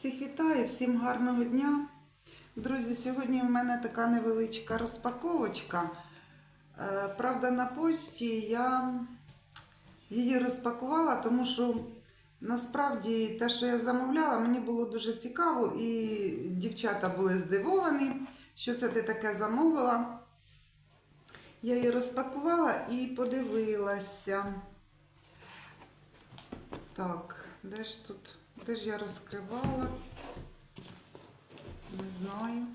Всіх вітаю, всім гарного дня. Друзі, сьогодні в мене така невеличка розпаковочка. Е, Правда, на почті я її розпакувала, тому що насправді те, що я замовляла, мені було дуже цікаво, і дівчата були здивовані, що це ти таке замовила. Я її розпакувала і подивилася. Так, де ж тут? Де ж я розкривала? Не знаю.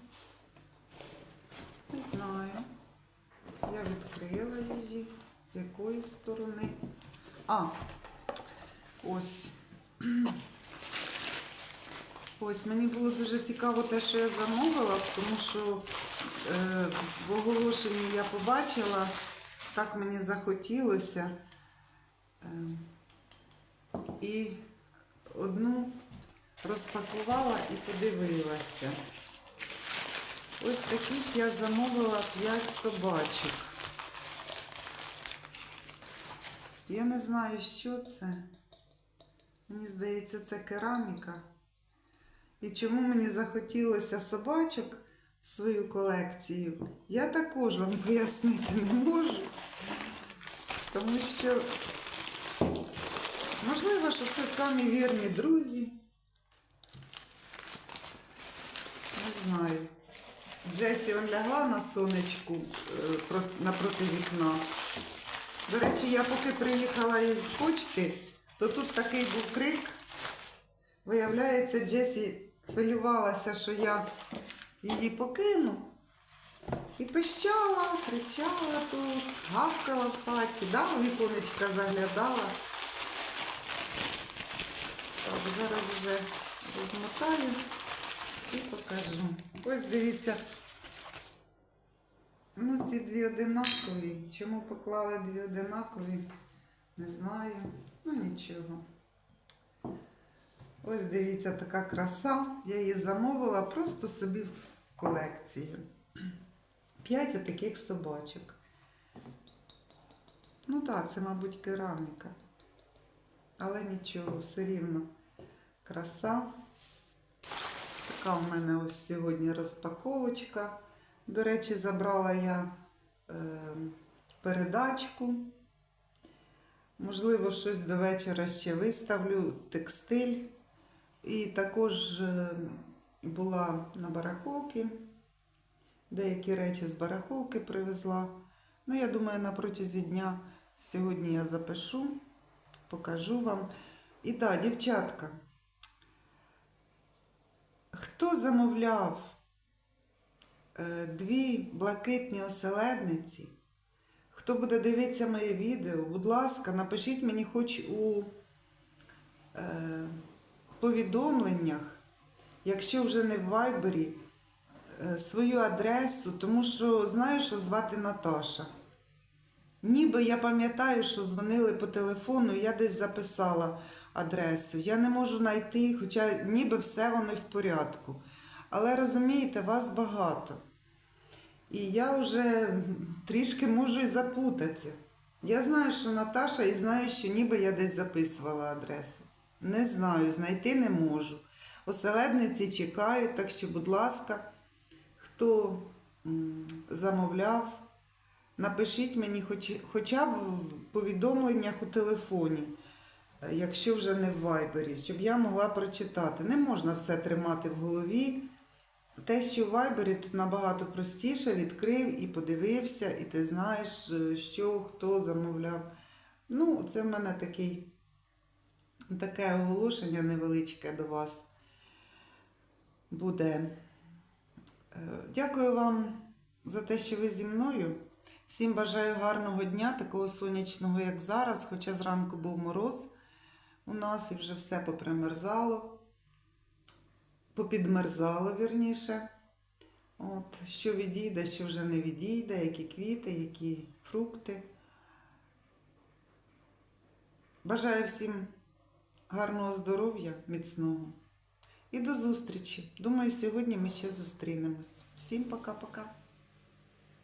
Не знаю. Я відкрила її. З якої сторони? А, ось. Ось, мені було дуже цікаво те, що я замовила, тому що е, в оголошенні я побачила, так мені захотілося. Е, і одну розпакувала і подивилася. Ось таких я замовила 5 собачок. Я не знаю, що це. Мені здається, це кераміка. І чому мені захотілося собачок в свою колекцію, я також вам пояснити не можу. Тому що, можливо, що це самі вірні друзі. Не знаю. Джесі он лягла на сонечку е, напроти вікна. До речі, я поки приїхала із почти, то тут такий був крик. Виявляється, Джесі хвилювалася, що я її покину. І пищала, кричала тут, гавкала в хаті, да, віконечка заглядала. Зараз вже розмотаю і покажу. Ось дивіться. Ну, ці дві одинакові. Чому поклали дві одинакові? Не знаю. Ну нічого. Ось дивіться, така краса. Я її замовила просто собі в колекцію. П'ять отаких собачок. Ну так, це, мабуть, кераміка. Але нічого, все рівно краса. Така в мене ось сьогодні розпаковочка. До речі, забрала я е, передачку. Можливо, щось до вечора ще виставлю, текстиль. І також е, була на барахолки. Деякі речі з барахолки привезла. Ну, я думаю, на протязі дня сьогодні я запишу, покажу вам. І так, дівчатка, хто замовляв е, дві блакитні оселедниці, хто буде дивитися моє відео, будь ласка, напишіть мені хоч у е, повідомленнях, якщо вже не в вайбері, е, свою адресу, тому що знаю, що звати Наташа. Ніби я пам'ятаю, що дзвонили по телефону, я десь записала адресу. Я не можу знайти, хоча ніби все воно в порядку. Але розумієте, вас багато. І я вже трішки можу і запутатися. Я знаю, що Наташа, і знаю, що ніби я десь записувала адресу. Не знаю, знайти не можу. Оселедниці чекають, так що, будь ласка, хто замовляв, напишіть мені хоч, хоча б в повідомленнях у телефоні, якщо вже не в вайбері, щоб я могла прочитати. Не можна все тримати в голові. Те, що в вайбері тут набагато простіше, відкрив і подивився, і ти знаєш, е, що хто замовляв. Ну, це в мене такий, таке оголошення невеличке до вас буде. Е, Дякую вам за те, що ви зі мною. Всім бажаю гарного дня, такого сонячного, як зараз, хоча зранку був мороз у нас і вже все попримерзало, попідмерзало, вірніше. От, що відійде, що вже не відійде, які квіти, які фрукти. Бажаю всім гарного здоров'я, міцного. І до зустрічі. Думаю, сьогодні ми ще зустрінемось. Всім пока-пока.